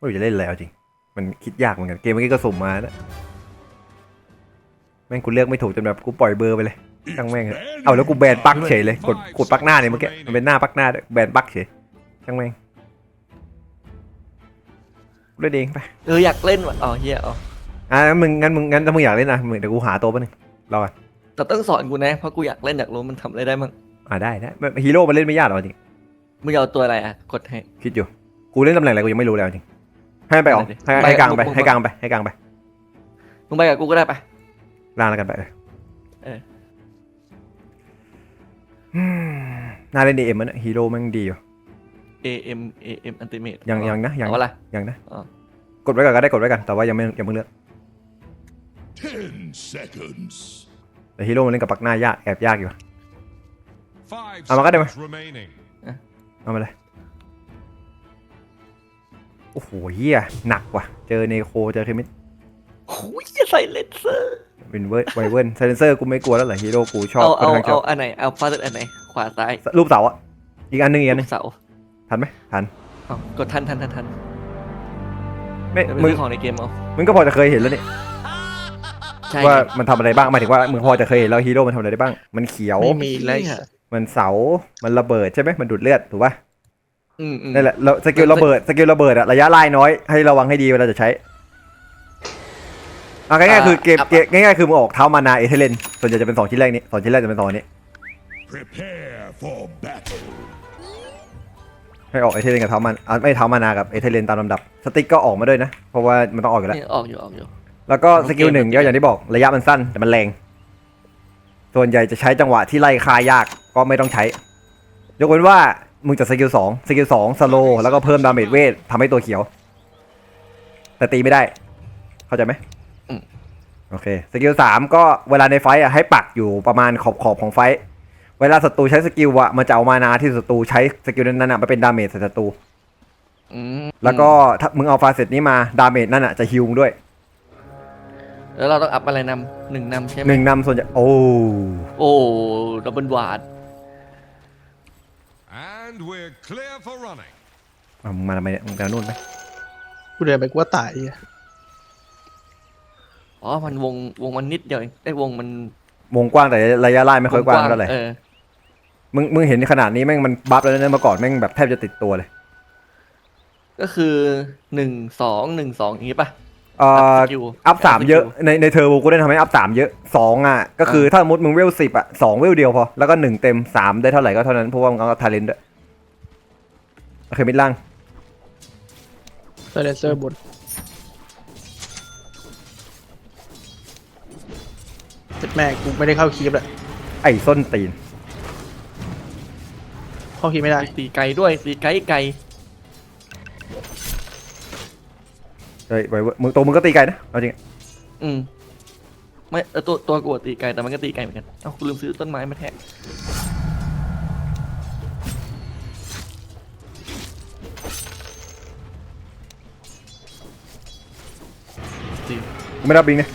ไม่รู้จะเล่นอะไรเอาจริง มันคิดยากเหมือนกัน เกมเมื่อกี้ก็สุ่มมานะแม่งกูเลือกไม่ถูกจนแบบกูปล่อยเบอร์ไปเลยช่างแม่งเถอะเอาแล้วกูแบนปลั๊กเฉยเลย กดกดปลั๊กหน้าเนี่ยเมื่อกี้ มันเป็นหน้าปลั๊กหน้าด้วยแบนปลั๊กเฉยช่างแม่งกูเล่นเองไป เอออยากเล่นว่ะอ๋อเฮียอ๋ออะงั้นมึงงั้นมึงงั้นถ้ามึงอยากเล่นนะมึงเดี๋ยวกูหาตัวแป๊บนึงรอก่อนแต่ต้องสอนกูนะเพราะกูอยากเล่นอยากรู้มันทำอะไรได้มั่งอ่าได้ได้ฮีโร่มันเล่นไม่ยากหรอกจริงมึงจะเอาตัวอะไรอะกดให้คิดอยู่กูเล่นตำแหน่งอะไรกูยังไม่รู้เลยเอาจริง ให้มันไปออกให้ไปให้กลางไปมึงให้กลางไปให้กลางไปมึงไปกับกูก็ได้ปะล่างแล้วกันไปเออเอออืมน่าเล่นดีเอ็มมันฮีโร่แม่งดีอยู่ A M A M Ultimate ยังยังนะยังเอาอะไรยังนะอ๋อกดไว้ก่อนก็ได้กดไว้กันแต่ว่ายังไม่ยังไม่เลือก Ten seconds. แต่ฮีโร่มันเล่นกับปักหน้ายากแอบยากอยู่ Five Ah, maganda seconds remaining. เอามาเลย โอ้โหเฮียหนักว่ะ เจอเนโคเจอเคมิดโอ้ยจะใส่เลนเซอร์เป็นเวอร์ไวเวิร์นไซเลนเซอร์กูไม่กลัวแล้วเหรอฮีโร่กูชอบเอาค่อนเอาข้างชเอาอบอันไหนเอาฟาสอันไหนขวาซ้ายรูปเสาอะอีกอันหนึงอีกอันหนึงเสาทันไหมทันเอากดทันทันทันทันไม่เดี๋ยวไปมึงซื้อของในเกมเอามึงก็พอจะเคยเห็นแล้วนี่ใช่ว่ามันทำอะไรบ้างหมายถึงว่ามึงพอจะเคยเห็นแล้วฮีโร่มันทำอะไรได้บ้าง มันเขียว ไม่มีเลยเนี่ยมันเสา มันระเบิดใช่ไหมมันดูดเลือดถูกป่ะ อืมอืมนั่นแหละแล้วสกิลระเบิดสกิลระเบิดอะระยะไล่น้อย ให้ระวังให้ดีเวลาจะใช้เอาง่ายๆคือเกมเกมง่ายๆคือมึงออกเท้ามานาเอเทเลนส่วนใหญ่จะเป็นสองชิ้นแรกนี้สองชิ้นแรกจะเป็นสองอันนี้ Prepare for battle. ให้ออกเอเทเลนกับเท้ามันอะไม่เท้ามานากับเอเทเลนตามลำดับสติ๊กก็ออกมาด้วยนะ เพราะว่ามันต้องออกอยู่แล้วเนี่ยออกอยู่ออกอยู่ แล้วก็ของสกิลเกมหนึ่งมันก็อย่างที่บอกระยะมันสั้นแต่มันแรง ส่วนใหญ่จะใช้จังหวะที่ไล่คายากก็ไม่ต้องใช้ ยกเว้นว่า มึงจะสกิลสองสกิลสองสโลแล้วก็เพิ่มดาเมจเวททำให้ตัวเขียว แต่ตีไม่ได้ เข้าใจไหมอืม โอเคสกิลสามก็เวลาในไฟต์อะให้ปักอยู่ประมาณขอบขอบของไฟต์เวลาศัตรูใช้สกิลอะมันจะเอามานาที่ศัตรูใช้สกิลนั้นๆอะมาเป็นดาเมจใส่ศัตรู อืมแล้วก็ถ้ามึงเอาฟาเซตนี้มาดาเมจนั่นอะจะฮิวมึงด้วยแล้วเราต้องอัพอะไรนำหนึ่งนำใช่ไหมหนึ่งนำส่วนใหญ่โอ้ โอ้ดับเบิลวาด And we're clear for running. อะมึงมาทำไมเนี่ยมึงไปนู่นไหมกูเดินไปกูว่าตายไอะอ๋อ มันวงวงมันนิดเดียวเองไอ้ยวงมันวงกว้างแต่ระยะไล่ไม่ค่อยกว้างเท่าไหร่เออ มึงมึงเห็นขนาดนี้แม่งมันบัฟแล้วนะเมื่อก่อนแม่งแบบแทบจะติดตัวเลยก็คือหนึ่งสองหนึ่งสองอย่างงี้ป่ะเอ่อสกิลอัพสามเยอะในในเทอร์โบกูได้ทำให้อัพสามเยอะสองอะก็คือถ้าสมมติมึงเวลสิบอะสองเวลเดียวพอแล้วก็หนึ่งเต็มสามได้เท่าไหร่ก็เท่านั้นเพราะว่ามึงเอาทาเลนด้วย โอเคมิดล่างเซเลนเซอร์บนเจ็ดแม่กูไม่ได้เข้าคีบเลยไอ้ส้นตีนเข้าคีบไม่ได้ ตีไกลด้วยตีไกลไกลเฮ้ยไว้เว้ยมึงตัวมึงก็ตีไกลนะเอาจริงอืมไม่เออตัวตัวกูอะตีไกลแต่มันก็ตีไกลเหมือนกันเอ้ากูลืมซื้อต้นไม้มาแทน กูไม่รับบิงนะ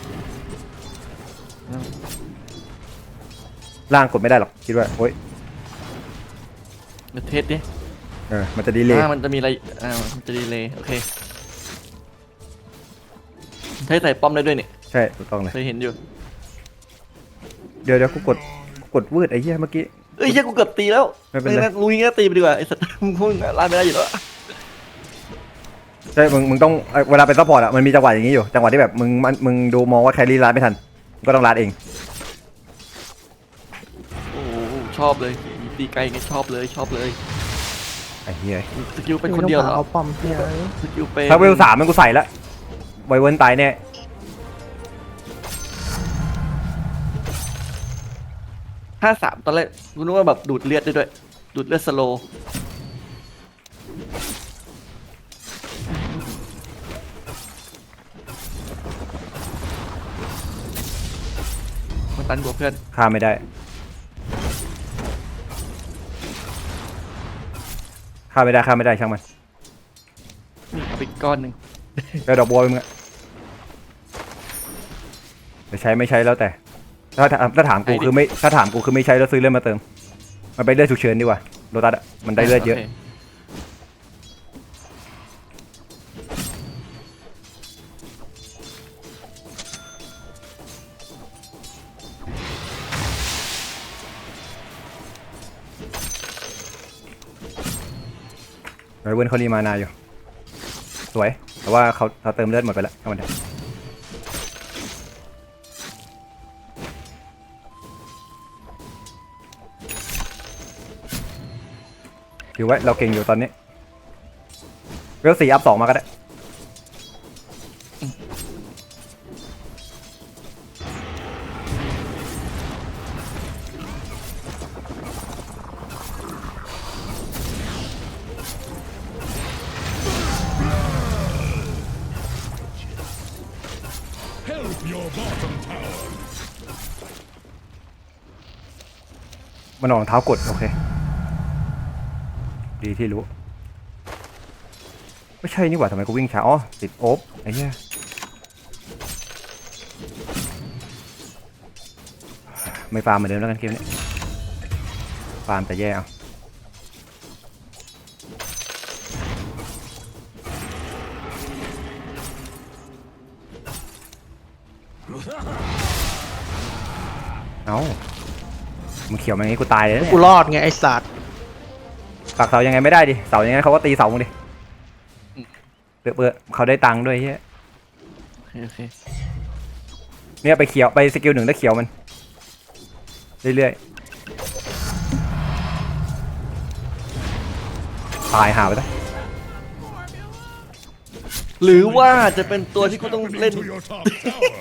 ล่างกดไม่ได้หรอกคิดว่าโอ้ยเดี๋ยวเทสดิเออมันจะดีเลยอ่ามันจะมีอะไรอ่ามันจะดีเลยโอเคใช้ใส่ป้อมได้ด้วยเนี่ยใช่ถูกต้องเลยเคยเห็นอยู่เดี๋ยวเดี๋ยวกูกดกูกดวืดไอ้เหี้ยเมื่อกี้ เอ้ยเหี้ยกูเกือบตีแล้วไม่เป็นไรงั้นลุยงั้นตีไปดีกว่าไอ้สัตว์มึงคงลาดไม่ได้อยู่แล้ว ใช่มึงมึงต้องเอ่อเวลาเป็นซัพพอร์ตอะมันมีจังหวะอย่างนี้อยู่ จังหวะที่แบบมึงมันมึงดูมองว่าแครี่รัดไม่ทันมึงก็ต้องรัดเอง โอ้โหชอบเลยตีไกลไงชอบเลยชอบเลยไอ้เหี้ยสกิลเป็นคนเดียวเหรอเอาป้อมเนี่ยสกิลเป็นถ้าเวลสามมันกูใส่ละไวเวิร์นตายแน่ห้าสามตอนแรกกูนึกว่าแบบดูดเลือดได้ด้วย ดูดเลือดสโลว์ ตันกว่าเพื่อนฆ่าไม่ได้ฆ่าไม่ได้ฆ่าไม่ได้ช่างมันนี่เอาไปอีกก้อนหนึ่งไปดอกบัวไปมึงอะจะใช้ไม่ใช้แล้วแต่ ถ้าถามถ้าถามกูคือไม่ถ้าถามกูคือไม่ใช้แล้วซื้อเลือดมาเติม มันไปเลือดฉุกเฉินดีกว่าโรตัสอะมันได้เลือดเยอะ โรเวิร์นเขารีมานาอยู่ สวย แต่ว่าเขาเขาเติมเลือดหมดไปแล้วเอามันเถอะอยู่ไว้เราเก่งอยู่ตอนนี้เวลสี่อัพสองมาก็ได้ มันออกรองเท้ากด โอเค ดีที่รู้ ไม่ใช่นี่หว่าทำไมกูวิ่งช้า อ๋อ ติดโอ๊บไอ้เหี้ยไม่ฟาร์มเหมือนเดิมแล้วกันเกมนี้ ฟาร์มแต่แย่เอา มึงเขียวมาอย่างงี้กูตายเลยนะเนี่ยกูรอดไงไอ้สัตว์ปักเสายังไงไม่ได้ดิ เสายังไงเขาก็ตีเสามึงดิเปื้อเปื้อเขาได้ตังค์ด้วยเฮียโอเคโอเคเนี่ยไปเขียวไปสกิลหนึ่งแล้วเขียวมัน เรื่อยๆ ตายหาไปซะหรือว่าจะเป็นตัวที่กูต้องเล่น To your top tower.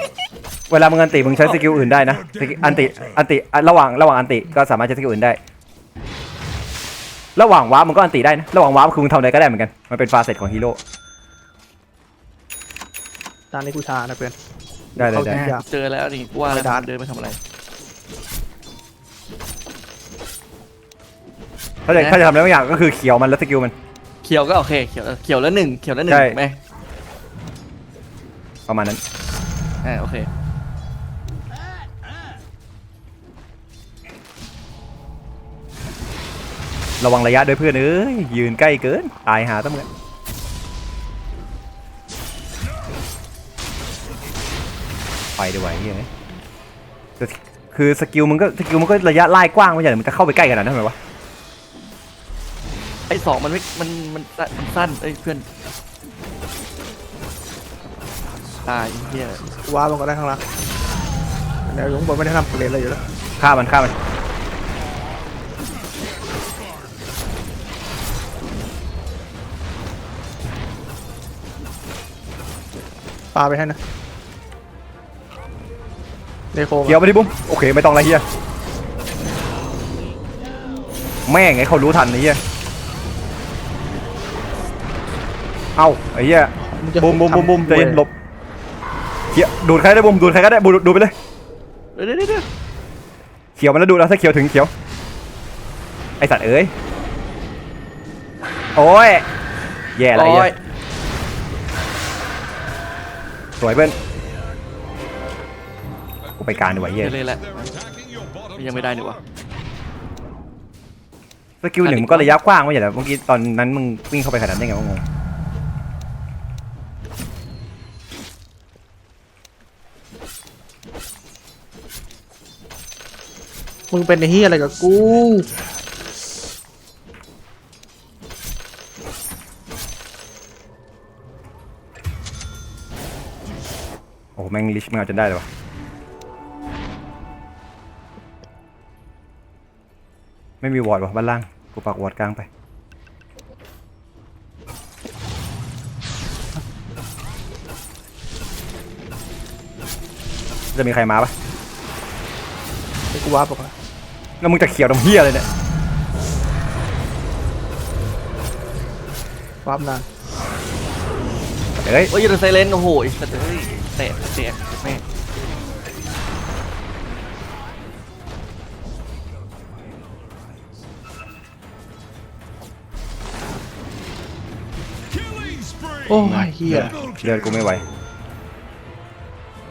เวลามึงอันติมึงใช้สกิลอื่นได้นะสกิลอันติอันติอะระหว่างระหว่างอันติก็สามารถใช้สกิลอื่นได้ ระหว่างวาร์ปมึงก็อันติได้นะระหว่างวาร์ปคือมึงทำอะไรก็ได้เหมือนกันมันเป็นฟาเซตของฮีโร่ตอนนี้กูชานะเพื่อน ได้ได้ได้เขาอยากเจอแล้วนี่กูว่าแล้วไม่ได้เดินไปทำอะไร ถ้าจะถ้าจะทำอะไรบางอย่างก็คือเขียวมันแล้วสกิลมัน เขียวก็โอเคเขียวเขียวแล้วหนึ่งเขียวแล้วหนึ่งใช่ถูกไหมประมาณนั้นอ่าโอเค ระวังระยะด้วยเพื่อนเอ้ยยืนใกล้เกิน ตายหาตั้งเลยไปดีกว่าไอ้เฮียแต่คือสกิลมึงก็สกิลมึงก็ระยะไล่กว้างไม่ใช่เหรอมึงจะเข้าไปใกล้ขนาดนั้นทำไมวะไอ้สองมันไม่ มัน มันสั้นมันสั้นเอ้ยเพื่อน ตายไอ้เฮียกูว้ามันก็ได้ข้างล่างเดี๋ยวยุงบนไม่ได้ทำเกรดอะไรอยู่แล้วฆ่ามันฆ่ามัน ปาไปให้นะเดโคเขียวไปดิบุ้มโอเคไม่ต้องอะไรเฮียแม่งไงเขารู้ทันไอ้เฮียเอ้าไอ้เฮียงจะบุ้มบุ้มบุ้มบุ้มทำใจเย็นหลบเขียวดูดใครได้บุ้มดูดใครก็ได้ดูดดูดไปเลยเดี๋ยวเดี๋ยวเดี๋ยวเขียวมันแล้วดูแล้วถ้าเขียวถึงเขียวไอสัตว์เอ้ยโอ้ยแย่แล้วไอ้โอ้เหี้ยย วยเพื่อนกูไปการดีกว่าเหี้ยเดี๋ยวเลยแหละ They're attacking your bottom ยังไม่ได้ดีวะสกิลหนึ่งมันก็ระยะกว้างไม่ใช่เหรอเมื่อกี้ตอนนั้นมึงวิ่งเข้าไปขนาดนั้นได้ไงวะงงมึงเป็นไอ้เฮียอะไรกับกู หแม่งลิชมึงเอาจนได้เลยวะไม่มีวอร์ดวะบ้านล่าง กูปักวอร์ดกลางไป จะมีใครมาปะเดี๋ยวกูว้าบอกว่าแล้วมึงจะเขียวตรงเฮียเลยเนี่ยว้าบนานเฮ้ย โอ้ยยูโรไซเลนโอ้โหไอ้สัตว์เอ้ย แตะแตะแม่ง Killing spree. โอ้ยเฮีย Double เลือด kill. กูไม่ไหว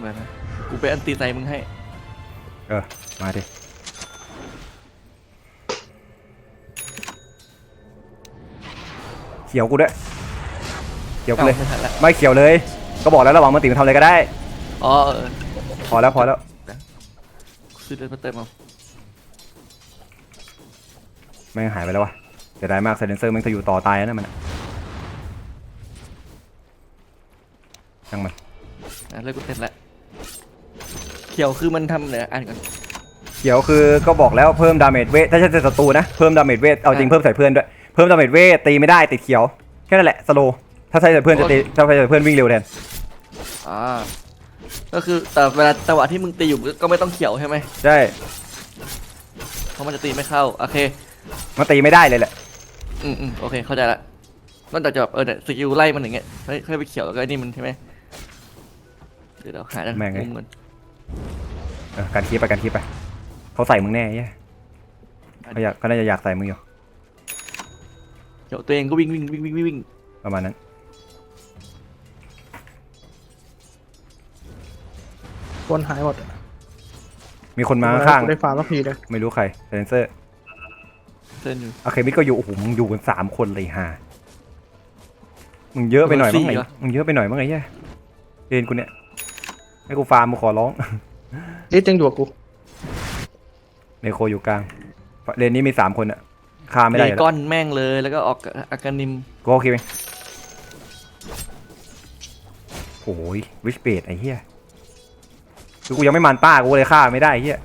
มานะกูไปอันตีใส่มึงให้ เออ มาดิเขียวกูด้วยเขียวกูเลยเอาไม่ทันละไม่เขียวเลย ก็บอกแล้วระหว่างมันติมันทำอะไรก็ได้ อ๋อพอแล้วพอแล้วซื้อเลือดมาเติมเอาแม่งหายไปแล้ววะเสียดายมากไซเลนเซอร์แม่งจะอยู่ต่อตายนะมันยังมันเลือดกูเต็มแล้วเขียวคือมันทำเนี่ยอ่านก่อนเขียวคือก็บอกแล้วเพิ่มดาเมจเวทถ้าจะเจอศัตรูนะเพิ่มดาเมจเวทเอาจริงเพิ่มใส่เพื่อนด้วยเพิ่มดาเมจเวทตีไม่ได้ติดเขียวแค่นั้นแหละสโล ถ้าใช้ใส่เพื่อนจะตีถ้าใช้ใส่เพื่อนวิ่งเร็วแทนอ่าก็คือแต่เวลาจังหวะที่มึงตีอยู่ก็ไม่ต้องเขียวใช่ไหมใช่เพราะมันจะตีไม่เข้าโอเคมันตีไม่ได้เลยแหละอืมอืมโอเคเข้าใจละนอกจากจะแบบเออเนี่ยสกิลไล่มันอย่างเงี้ยเฮ้ยค่อยไปเขียวแล้วก็ไอ้นี่มันใช่ไหมเดี๋ยวเราหาด้านมุมเงินเออการคีบไปการคีบไปเขาใส่มึงแน่เหี้ยเขาอยากเขาน่าจะอยากใส่มึงอยู่เขียวตัวเองก็วิ่งวิ่งวิ่งวิ่งวิ่งวิ่งประมาณนั้น คนหายหมดมีคนมาข้างกูได้ฟาร์มสักทีเลยๆไม่รู้ใครเซนเซอร์เส้นอยู่โอเคมิดก็อยู่โอ้โหมึงอยู่กันสามคนเลยฮะมึงเยอะไปหน่อยมั้งไงมึงเยอะไปหน่อยมั้งไงเหี้ยเรียนกูเนี่ยให้กูฟาร์มมึงขอร้องลิสยังอยู่กับกูเนโคอยู่กลางเรนนี้มีสามคนอะฆ่าไม่ได้เลอยู่แล้วก้อนแม่งเลยแล้วก็ออกอากานิมกูโอเคไหมโอ้ยวิชเบดไอ้เหี้ย คือกูยังไม่มันต้ากูเลยฆ่าไม่ได้ไอ้เหี้ย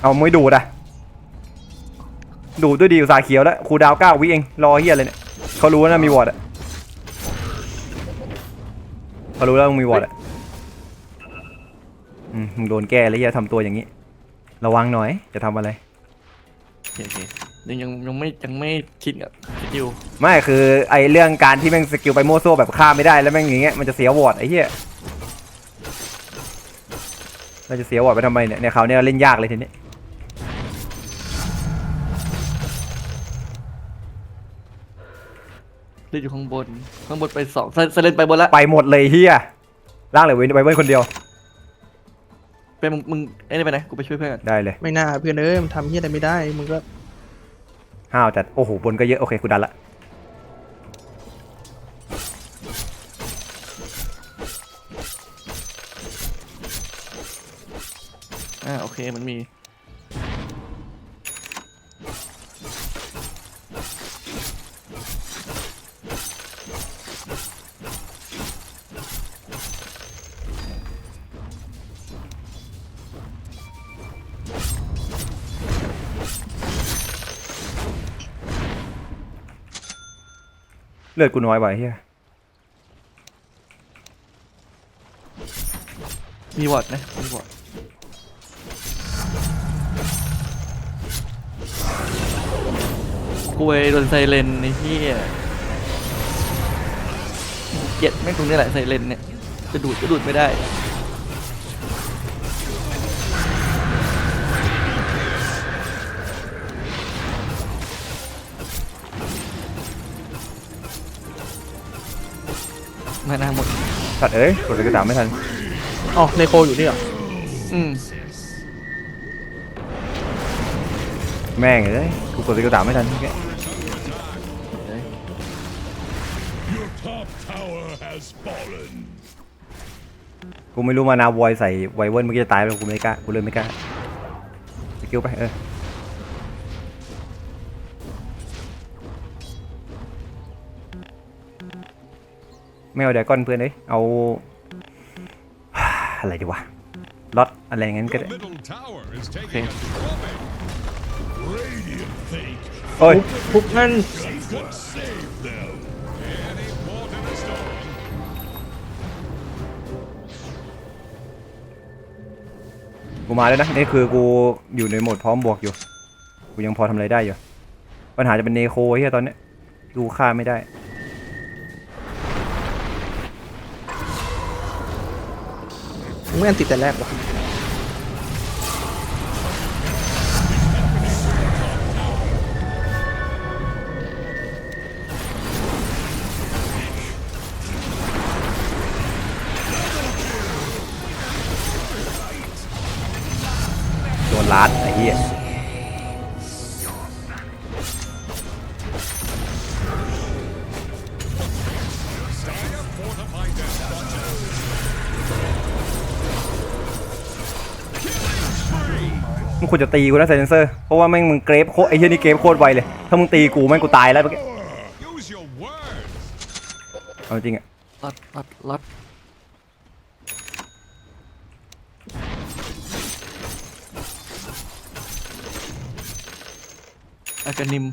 เอาไม่ดูดอะดูดด้วยดีอุตสาห์เขียวแล้วครูดาวเก้าวิเองรอเหี้ยอะไรเนี่ยเขารู้นะมีวอร์ดอะเขารู้แล้วมึงมีวอร์ดอะอืมมึงโดนแก้แล้วเหี้ยทำตัวอย่างนี้ ระวังหน่อยจะทำอะไรโอเคโอเคยังยังยังไม่ยังไม่ชินกับสกิลไม่คือไอเรื่องการที่แม่งสกิลไปโม่วซั่วแบบฆ่าไม่ได้แล้วแม่งอย่างเงี้ยมันจะเสียวอร์ดไอ้เหี้ย เราจะเสียวอร์ดไปทำไมเนี่ยเนี่ยเขาวเนี่ยเล่นยากเลยทีนี้เล่นอยู่ข้างบน ข้างบนไปสองเซเซเลนไปบนละไปหมดเลยเฮียล่างเหลยเว้นไปเว้นคนเดียวไปมึงมึงไอ้นี่ไปไหนกูไปช่วยเพื่อนกันได้เลยไม่น่าเพื่อนเอ้ยมันทำเฮียอะไรไม่ได้มึงก็ห้าวจัดโอ้โหบนก็เยอะโอเคกูดันละ อ่าโอเคมันมีเลือดกูน้อยไปเฮียมีวอร์ดนะมีวอร์ด กูไปโดนไซเรนในที่เกลียดไม่งตรงนี้แหละไซเรนเนี่ยจะดูดก็ดูดไม่ได้มาหน้าหมดสัตว์เอ้ยกดเลยก็ตามไม่ทันอ๋อในโคอยู่นี่เหรออืม แม่งเลยกูกดเลยก็ตามไม่ทันเมื่อกี้ Your top tower has fallen. กูไม่รู้มานาวอยใส่ไวเวิร์นเมื่อกี้จะตายแล้วกูไม่กล้ากูเลยไม่กล้าสกิลไปเออไม่เอาเดกอนเพื่อนเอ้ยเอาอะไรดีวะล็อตอะไรอย่างงั้นก็ Your ได้ middle tower is taking โอ้ยพุกนั่น could save them. Any port in a storm. กูมาแล้วนะ นี่คือกูอยู่ในโหมดพร้อมบวกอยู่ กูยังพอทำอะไรได้อยู่ ปัญหาจะเป็นเนโคเฮียตอนเนี้ยดูค่าไม่ได้ มึงไม่อันติดแต่แรกวะ โดนลัดไอ้เหี้ยมึงควรจะตีกูนะไซเลนเซอร์ เพราะว่าแม่งมึงเกรฟโคไอ้เหี้ยนี่เกรฟโคตรไวเลย ถ้ามึงตีกูแม่งกูตายแล้วเมื่อกี้เอาจริงอะล็อตล็อต อตอากานิม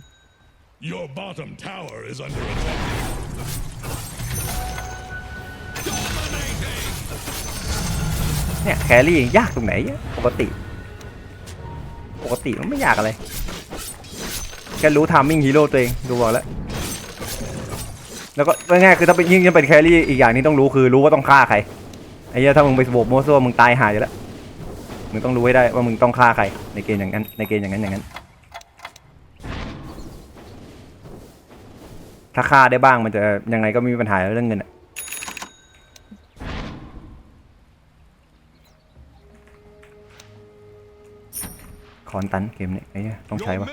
Your bottom tower is under attack. Dominating! เนี่ยแครี่ยากตรงไหนอะปกติ ปกติมันไม่ยากอะไรแค่รู้ทามมิ่งฮีโร่ตัวเองดูบอกแล้วแล้วก็ง่ายๆคือถ้าเป็นยิ่งจะเป็นแครี่อีกอย่างนี้ต้องรู้คือรู้ว่าต้องฆ่าใครไอ้เหี้ยถ้ามึงไปโบกโมวซั่วมึงตายหายอยู่แล้วมึงต้องรู้ให้ได้ว่ามึงต้องฆ่าใครในเกณฑ์อย่างนั้นในเกณฑ์อย่างนั้นอย่างนั้น ถ้าฆ่าได้บ้างมันจะยังไงก็ไม่มีปัญหาเรื่องเงินอะคอนตันเกมนี้ไอ้เนี่ยต้องใช้ปะ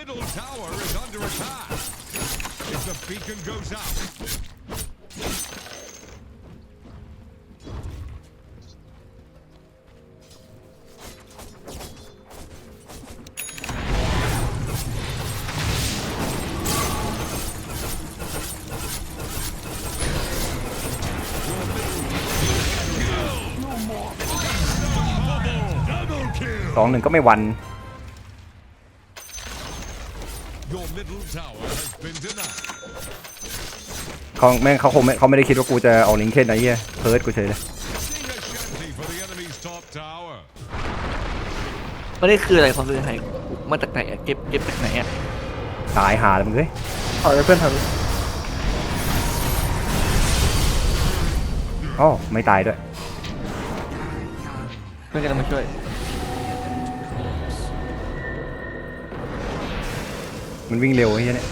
สองหนึ่งก็ไม่หวัน Your middle tower has been denied. เขาแม่งเขาคงไม่เขาไม่ได้คิดว่ากูจะเอาลิงเคนไอ้เหี้ยเพิร์ดกูเฉยเลย Sing a shanty for the enemy's top tower. ไม่ได้คืออะไรความคือไฮมาจากไหนอะเก็บเก็บจากไหนอะตายหาแล้วมึงเฮ้ยถอยไปเพื่อนถอยไปอ๋อไม่ตายด้วย เพื่อนกันมาช่วย มันวิ่งเร็วไอ้เหี้ยเนี่ย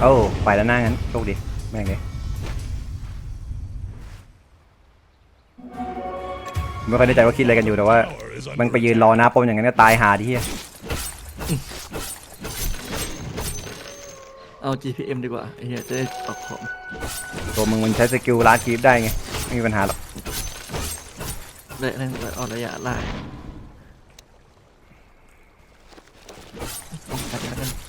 โอ้าไปแล้วหน้างั้นโชคดีแม่งเลยไม่ค่อยแน่ใจว่าคิดอะไรกันอยู่แต่ว่า Tower is มัน under ไปยืนรอหน้าปมอย่างนั้นก็ตายหาดิเฮียเอา GPM ดีกว่าไอ้เหี้ยจะได้ออกของ ตัวมึงมันใช้สกิลลาดคีฟได้ไงไม่มีปัญหาหรอก ได้นั่นออกระยะล่างป้องกันแล้วกัน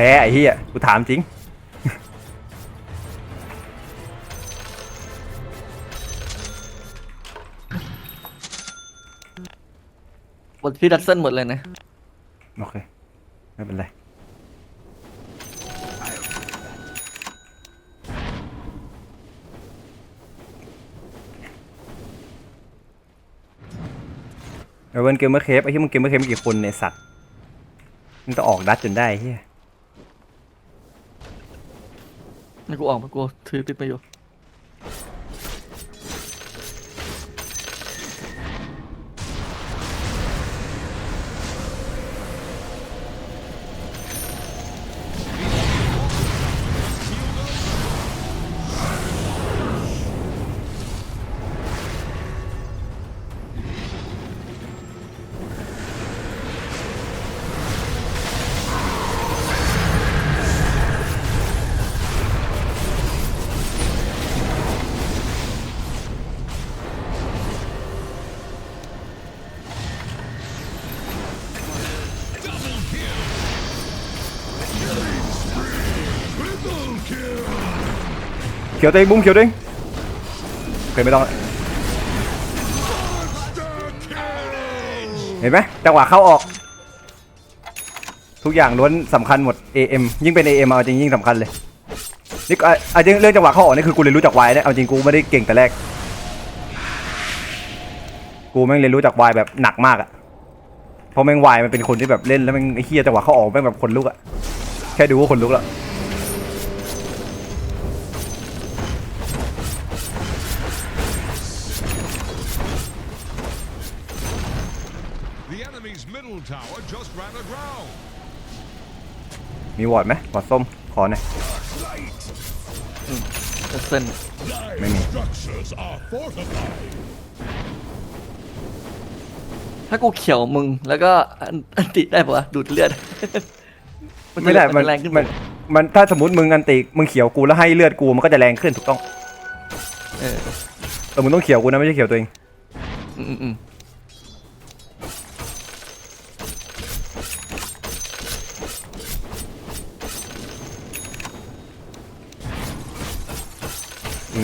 พ้ไอ้เฮียกูถามจริงหมดพี่ดัตเซนหมดเลยนะ โอเค ไม่เป็นไรเออเวนเกมเมอร์เคฟไอ้ที่มึงเกมเมอร์เคฟกี่คนในยสัตว์ มึงต้องออกดัดจนได้ไอ้เฮีย กูออกมากูถือปิดมาอยู่ เขียวตัวเองบุ้มเขียวตัวเองโอเคไม่ต้องเห็นไหมจังหวะเข้าออก ทุกอย่างล้วนสำคัญหมด AM ยิ่งเป็น AM เอาจริงยิ่งสำคัญเลยนี่อะอะจริงเรื่องจังหวะเข้าออกนี่คือกูเรียนรู้จากวายเนี่ยเอาจริงกูไม่ได้เก่งแต่แรก กูแม่งเรียนรู้จากวายแบบหนักมากอะเพราะแม่งวายมันเป็นคนที่แบบเล่นแล้วแม่งไอ้เฮียจังหวะเข้าออกแม่งแบบคนลุกอะแค่ดูก็คนลุกแล้ว มีวอร์ดไหมวอร์ดส้มขอหน่อยเส้นไม่มี Structures are fortified. ถ้ากูเขียวมึงแล้วก็อันอันติได้ปะวะดูดเลือดนจะไม่ได้มันแรงขึ้นมันมันถ้าสมมติมึงอันติมึงเขียวกูแล้วให้เลือดกูมันก็จะแรงขึ้นถูกต้องเออเออมึงต้องเขียวกูนะไม่ใช่เขียวตัวเองอืมอืมอืม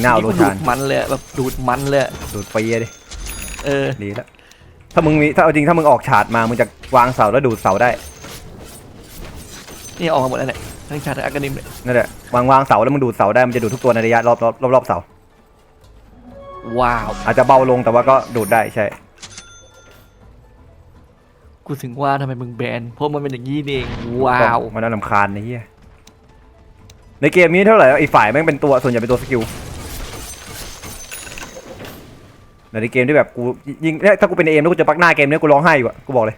หน้าเอาโรนี่กูชานดูดมันเลยอะแบบดูดมันเลยอะดูดฟรีอะดิเออดีแล้วถ้ามึงมีถ้าเอาจริงถ้ามึงออกฉาดมามึงจะวางเสาแล้วดูดเสาได้นี่ออกมาหมดแล้วเนี่ยทั้งชาติทั้งอากานิมเนี่ยนั่นแหละวางวางเสาแล้วมึงดูดเสาได้มันจะดูดทุกตัวในระยะรอบรอบรอบรอบเสาว้าวอาจจะเบาลงแต่ว่าก็ดูดได้ใช่กูถึงว่าทำไมมึงแบนเพราะมันเป็นอย่างนี้นี่เองว้าวมันน่าลำคาญนะเฮียในเกมนี้เท่าไหร่อีกฝ่ายแม่งเป็นตัวส่วนใหญ่เป็นตัวสกิล แต่ในเกมที่แบบกูยิงเนี่ยถ้ากูเป็นเอมแล้วกูจะปักหน้าเกมเนี้ยกูร้องไห้อยู่อะกูบอกเลย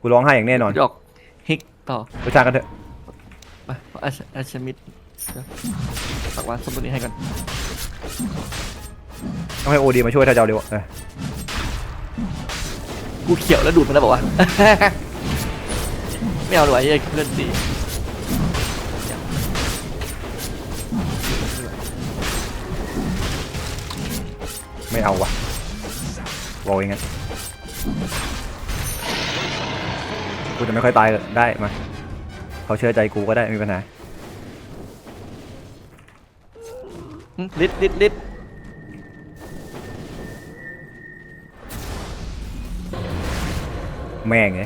กูร้องไห้อย่างแน่นอนจะออกฮิกต่อไปช่างกันเถอะไปอาชอาชมิดฝากวางสมุดนี้ให้ก่อนต้องให้โอดีมาช่วยถ้าจะเอาเร็วอะเออกูเขียวแล้วดูดมันแล้วบอกว่าไม่เอาหรอกไอ้เหี้ยเพื่อนดี ไม่เอาวะบอกอย่างงั้นกูจะไม่ค่อยตายเลยได้มาเขาเชื่อใจกูก็ได้ไม่มีปัญหาหึลิดลิดลิดแม่งไง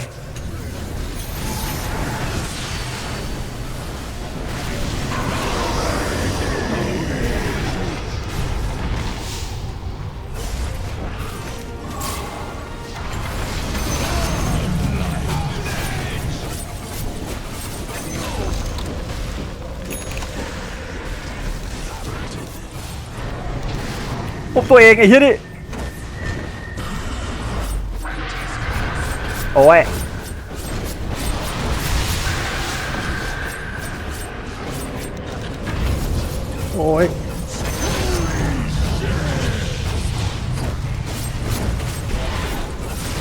ตัวเองไอ้เหี้ยนี่โอ้ยโอ้ย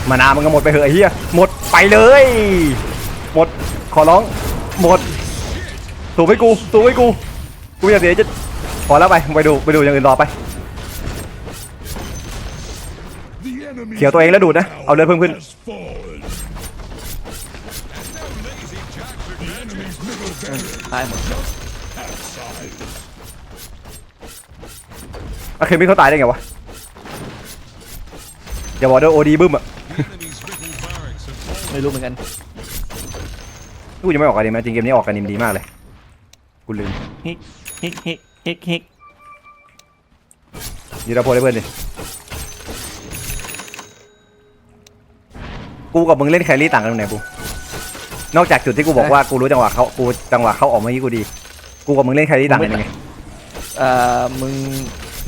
มานามันก็หมดไปเหอะไอ้เหี้ยหมดไปเลย หมดขอร้อง หมดสูบให้กูสูบให้กู กูอยากเดี๋ยวจะพอแล้วไปไปดูไปดูอย่างอื่นต่อไป เขียวตัวเองแล้วดูดนะ เอาเลือดเพิ่มขึ้น has fallen. No lazy jacks are the enemy's middle barracks ตายหมด side. อะเคมิเขาตายได้ไงวะ อย่าบอกด้วยโอดีบึ้มอะ The enemy's middle barracks have fallen. ไม่รู้เหมือนกันกูจะไม่ออกกันดิมนะจริงเกมนี้ออกกันดิมดีมากเลย กูลืมฮิกฮิกฮิกฮิกฮิกยีราโพได้เพื่อนดิ กูกับมึงเล่นแครี่ต่างกันตรงไหนกูนอกจากจุดที่กูบอกว่ากูรู้จังหวะเขากูจังหวะเขาออกมาที่กูดี กูกับมึงเล่นแครี่ต่างกันยังไงเอ่อมึง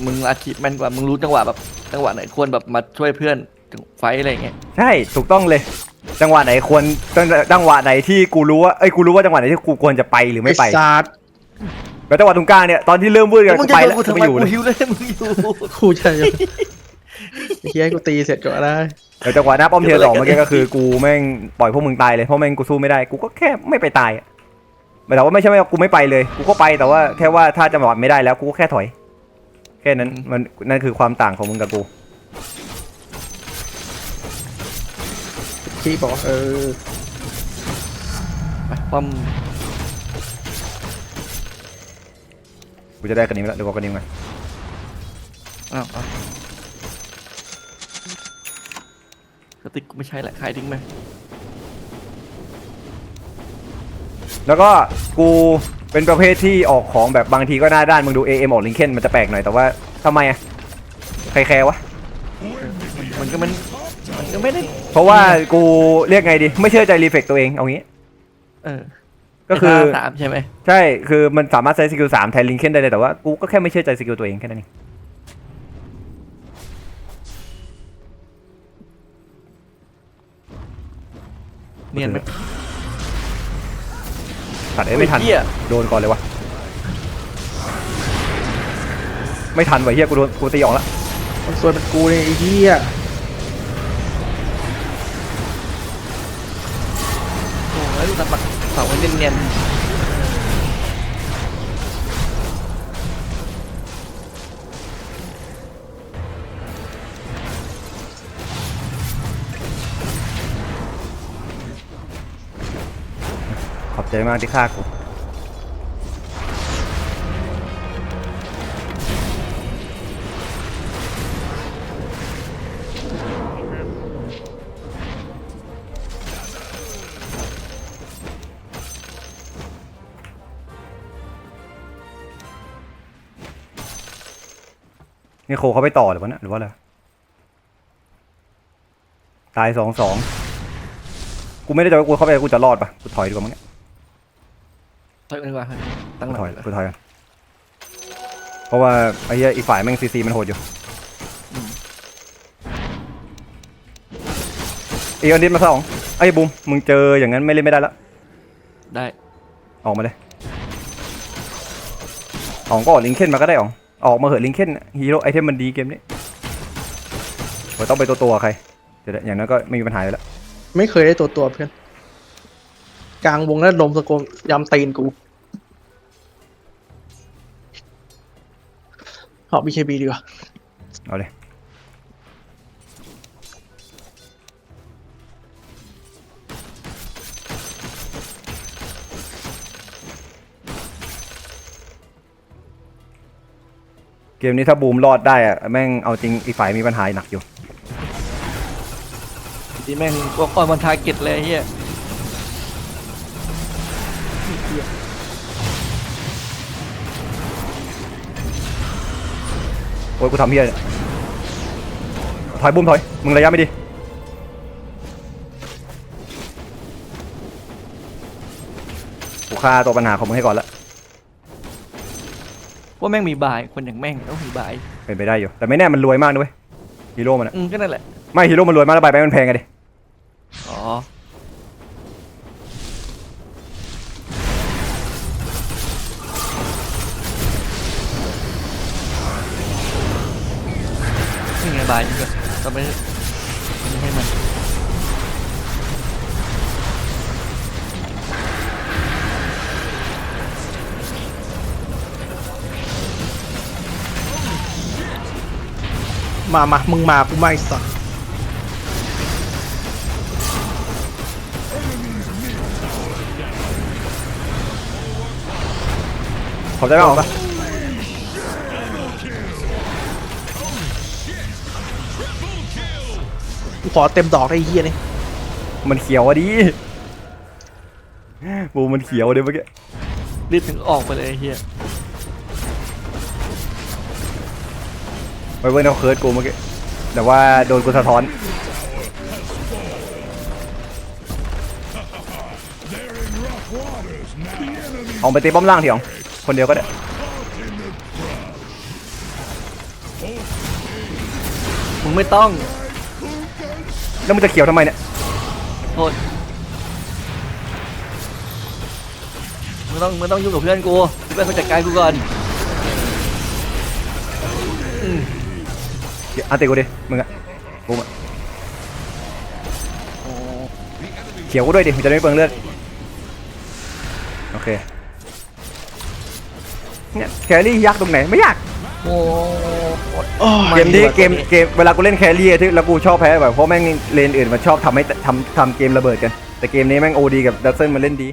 มึงอาชีพแม่นกว่ามึงรู้จังหวะแบบจังหวะไหนควรแบบมาช่วยเพื่อนถึงไฟท์อะไรอย่างเงี้ยใช่ถูกต้องเลย จังหวะไหนควรจังจังหวะไหนที่กูรู้ว่าเอ้ยกูรู้ว่าจังหวะไหนที่กูควรจะไปหรือไม่ไปอ้สัตว์แล้วจังหวะตรงกลางเนี่ยตอนที่เริ่มวืดกันมึงกูจะไปโดนแล้วกูกูทำไมไม่อยู่กูเลยหิวเลยมึงอยู่ กูจะอยู่ เฮียให้กูตีเสร็จก็ได้แต่จังหวะหน้าป้อมเทียร์สองเดี๋เมื่ยอวอะไรกันกี้ก็คือกูแม่งปล่อยพวกมึงตายเลยเพราะแม่งกูสู้ไม่ได้กูก็แค่ไม่ไปตายอะหมายถึงว่าไม่ใช่ว่ากูไม่ไปเลย กูก็ไปแต่ว่าแค่ว่าถ้าจังหวะไม่ได้แล้วกูก็แค่ถอย แค่นั้นมันนั่นคือความต่างของมึงกับกูที่บอกเออไปป้อมกูจะได้กันนี้แล้วเดี๋ยวกูกันนี้มาอ้าวอ้าวส ติ๊กกูไม่ใช่แหละขายทิ้งไปแล้วก็กูเป็นประเภทที่ออกของแบบบางทีก็หน้าด้านมึงดู AM ออกลิงเคนมันจะแปลกหน่อยแต่ว่าทำไมอะใครแคร์วะ มันก็มันมันก็ไม่ได้เพราะว่ากูเรียกไงดี ไม่เชื่อใจรีเฟกตัวเองเอางี้ เออก็คือสามใช่ไหม ใช่ คือมันสามารถใช้สกิลสามแทนลิงเคนได้เลยแต่ว่ากูก็แค่ไม่เชื่อใจสกิลตัวเองแค่นั้นเอง เนียนไหมตัดเอ้ยไม่ทัน เหี้ย โดนก่อนเลยวะ ไม่ทันว่ะเฮียกูโดนกูตีออกแล้วมันสวยเป็นกูเลยไอ้เหี้ยโอ้แล้วดูตัดปักเสาไว้เนียน ขอบใจมากที่ฆ่ากูนี่โคเขาไปต่อหรือวะเนี่ยหรือว่าอะไรตายสองสองกูไม่ได้จะว่ากูเข้าไปกูจะรอดปะกูถอยดีกว่ามั้งเนี่ย ถอยกันดีกว่าตั้งหลักถอยเลยกูถอยกันเพราะว่าไอ้เหี้ยอีกฝ่ายแม่งซีซีมันโหดอยู่อีกอันนิดมาสองไอ้บุมมึงเจออย่างนั้นไม่เล่นไม่ได้ละได้ออกมาเลยออกก็ออกลิงเคนมาก็ได้ออกออกมาเหอะลิงเคนฮีโร่ไอเทมมันดีเกมนี้เราต้องไปตัวตัวๆใครเดี๋ยวอย่างนั้นก็ไม่มีปัญหาเลยละไม่เคยได้ตัวตัวเพื่อน กลางวงแล้วลมสะโกนยำตีนกูหอบ BKB ดีกว่าเอาเลยเกมนี้ถ้าบูมรอดได้อะแม่งเอาจริงอีกฝ่ายมีปัญหาหนักอยู่ ทีแม่งพวกออนมันทาร์เก็ตเลยไอ้เฮีย โอ้ยกูทำเฮียเนี่ยถอยบูมถอย มึงระยะไม่ดี กูฆ่าตัวปัญหาของมึงให้ก่อนละพวกแม่งมีบายคนอย่างแม่งต้องมีบายเป็นไปได้อยู่ แต่ไม่แน่มันรวยมากด้วยฮีโร่มันอะอืมก็นั่นแหละ ไม่ฮีโร่มันรวยมากแล้วใบแบงค์มันแพงไงดิ อ๋อายนี่ก็ทำไมไม่ให้มันมามามึงมากูไม่สักขอบใจมากออกปะ ขอเต็มดอกได้ไอ้เหี้ยนี่มันเขียวอะดิบูมมันเขียวเดี๋ยวเมื่อกี้รีบถึงออกไปเลยไอ้เฮียไปเวิร์นเอาเคิร์ดกูเมื่อกี้แต่ว่าโดนกูสะท้อน They're in rough waters now. The enemy เอาไปตีป้อมล่างทีอ๋องคนเดียวก็ได้มึงไม่ต้อง แล้วมึงจะเขียวทำไมเนี่ยโทษมึงต้องมึงต้องยุ่งกับเพื่อนกูเพื่อนเขาจัดการกูก่อนเดี๋ยวอันติกูดิมึงอะบูมอะเขียวกูด้วยดิมันจะได้ไม่เปลืองเลือดโอเคเนี่ยแครี่ยากตรงไหนไม่ยากโอ้ โอ้เกมนี้เกมเกมเวลากูเล่นแครี่อะที่แล้วกูชอบแพ้แบบเพราะแม่งเลนอื่นมันชอบทำให้ทำทำเกมระเบิดกัน แต่เกมนี้แม่งโอดีกับดัซเซิลมันเล่นดี